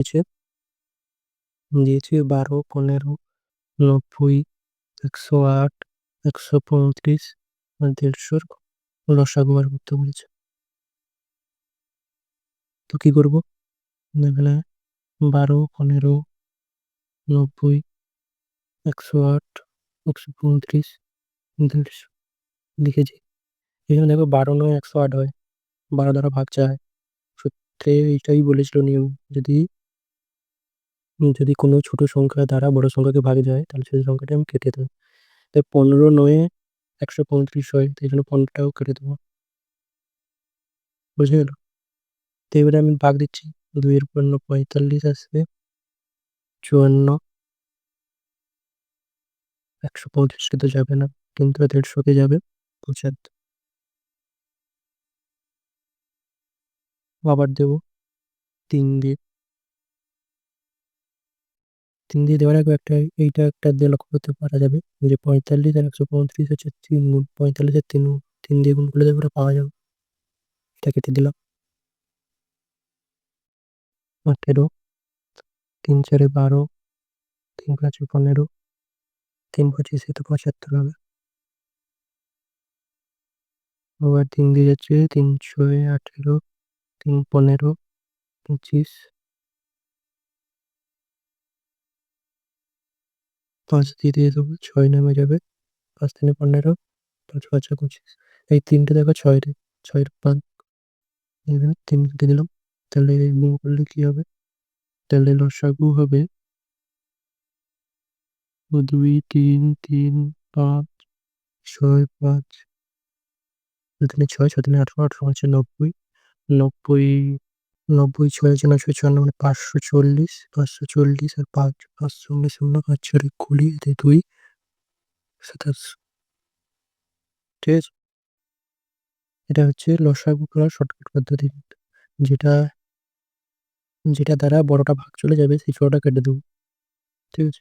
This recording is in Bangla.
দিয়েছে। বারো, পনেরো, নব্বই, একশো আট, একশো পঁয়ত্রিশ দেড়শোর লসাগু বার করতে বলেছে তো কি করব? এখানে বারো, পনেরো, নব্বই, একশো আট, একশো পঁয়ত্রিশ, দেড়শো। লিখেছি। এখানে দেখো বারো নয়, একশো আট হয়। বারো দ্বারা ভাগ যায় সূত্রে এইটাই বলেছিল নিয়ম। যদি যদি কোনো ছোট সংখ্যা দ্বারা বড় সংখ্যাকে ভাগে যায়, তাহলে সেই সংখ্যাটা আমি কেটে দেবো। তাই পনেরো, নয়ে, একশো পঁয়ত্রিশ হয়, তাই জন্য পনেরোটাও কেটে দেবো। বুঝে গেল? তো এবারে আমি ভাগ দিচ্ছি। দুইয়ের পণ্য পঁয়তাল্লিশ আসবে। চুয়ান্ন। একশো পঁয়ত্রিশকে তো যাবে না, কিন্তু দেড়শোকে যাবে। পঁচাত্তর। আবার দেবো। তিন দিয়ে তিন দিয়ে দেওয়ার আগে একটা, এইটা একটা দিয়ে লক্ষ্য করতে পারা যাবে। যে পঁয়তাল্লিশ আর একশো পঁয়ত্রিশ হচ্ছে তিন গুণ পঁয়তাল্লিশের তিন তিন দিয়ে গুণ করলে ওটা পাওয়া যাবে। এটা কেটে দিলাম। আঠেরো, তিন চারে বারো, তিন পাঁচে পনেরো, তিন পঁচিশে তো পঁচাত্তর হবে। আবার তিন দিয়ে যাচ্ছে তিন ছয় আঠেরো, তিন পনেরো, পঁচিশ পাঁচ দিয়ে দিয়ে দেবো, ছয় নেমে যাবে। পাঁচ তিনে পনেরো, পাঁচ পাঁচে পঁচিশ। এই তিনটে দেখো ছয় রে ছয়ের পাঁচ। এখানে তিন কেটে দিলাম। তাহলে গুণ করলে কি হবে? তাহলে লসাগু হবে দুই, তিন তিন, পাঁচ, ছয়, পাঁচ। দুদিনে ছয় ছয় দিনে আঠারো আঠারো হচ্ছে নব্বই। নব্বই নব্বই, ছয় ছয় ছয় মানে পাঁচশো চল্লিশ পাঁচশো চল্লিশ আর পাঁচ, পাঁচশো উনিশ শূন্য পাঁচ ছয় কুড়ি এতে দুই। সাতাশ ঠিক আছে। এটা হচ্ছে লসাগু করার শর্টকাট পদ্ধতি। যেটা যেটা দ্বারা বড়টা ভাগ চলে যাবে, সেই ছোটটা কেটে দেবো। ঠিক আছে?